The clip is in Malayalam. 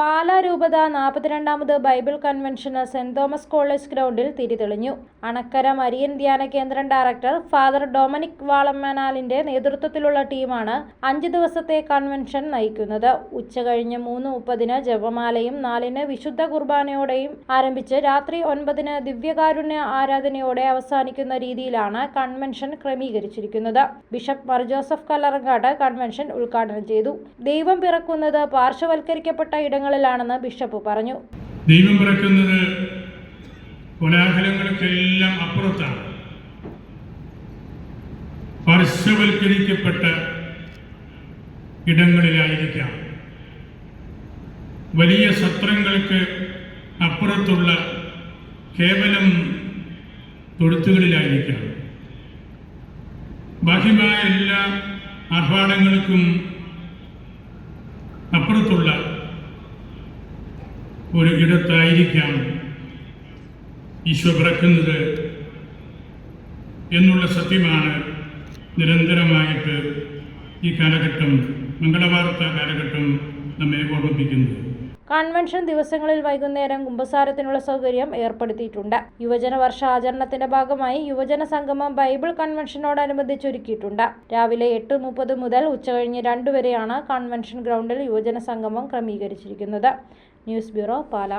പാലാ രൂപത നാൽപ്പത്തിരണ്ടാമത് ബൈബിൾ കൺവെൻഷന് സെന്റ് തോമസ് കോളേജ് ഗ്രൗണ്ടിൽ തിരിതെളിഞ്ഞു. അണക്കര മരിയൻ ധ്യാന കേന്ദ്രം ഡയറക്ടർ ഫാദർ ഡൊമിനിക് വാളമ്മനാലിന്റെ നേതൃത്വത്തിലുള്ള ടീമാണ് അഞ്ച് ദിവസത്തെ കൺവെൻഷൻ നയിക്കുന്നത്. ഉച്ചകഴിഞ്ഞ് മൂന്ന് മുപ്പതിന് ജപമാലയും നാലിന് വിശുദ്ധ കുർബാനയോടെയും ആരംഭിച്ച് രാത്രി ഒൻപതിന് ദിവ്യകാരുണ്യ ആരാധനയോടെ അവസാനിക്കുന്ന രീതിയിലാണ് കൺവെൻഷൻ ക്രമീകരിച്ചിരിക്കുന്നത്. Bishop Mar Joseph Kallarangatt convention ഉദ്ഘാടനം ചെയ്തു. ദൈവം പിറക്കുന്നത് പാർശ്വവൽക്കരിക്കപ്പെട്ട ഇടങ്ങളിലാണെന്ന് ബിഷപ്പ് പറഞ്ഞു. ദൈവം പിറക്കുന്നത് കോലാഹലങ്ങൾക്കെല്ലാം അപ്പുറത്താണ്. പാർശ്വവൽക്കരിക്കപ്പെട്ട ഇടങ്ങളിലായിരിക്കാം. വലിയ സത്രങ്ങൾക്ക് അപ്പുറത്തുള്ള കേവലം തൊഴുത്തുകളിലായിരിക്കാം. ബാഹ്യമായ എല്ലാ ആഹ്വാനങ്ങൾക്കും അപ്പുറത്തുള്ള ഒരു ഇടത്തായിരിക്കാം ഈശോ പിറക്കുന്നത് എന്നുള്ള സത്യമാണ് നിരന്തരമായിട്ട് ഈ കാലഘട്ടം മംഗളവാർത്ത കാലഘട്ടം നമ്മെ ഓർമ്മിപ്പിക്കുന്നത്. കൺവെൻഷൻ ദിവസങ്ങളിൽ വൈകുന്നേരം കുമ്പസാരത്തിനുള്ള സൗകര്യം ഏർപ്പെടുത്തിയിട്ടുണ്ട്. യുവജന വർഷാചരണത്തിന്റെ ഭാഗമായി യുവജന സംഗമം ബൈബിൾ കൺവെൻഷനോടനുബന്ധിച്ച് ഒരുക്കിയിട്ടുണ്ട്. രാവിലെ എട്ട് മുപ്പത് മുതൽ ഉച്ചകഴിഞ്ഞ് രണ്ട് വരെയാണ് കൺവെൻഷൻ ഗ്രൗണ്ടിൽ യുവജന സംഗമം ക്രമീകരിച്ചിരിക്കുന്നത്. News bureau Pala.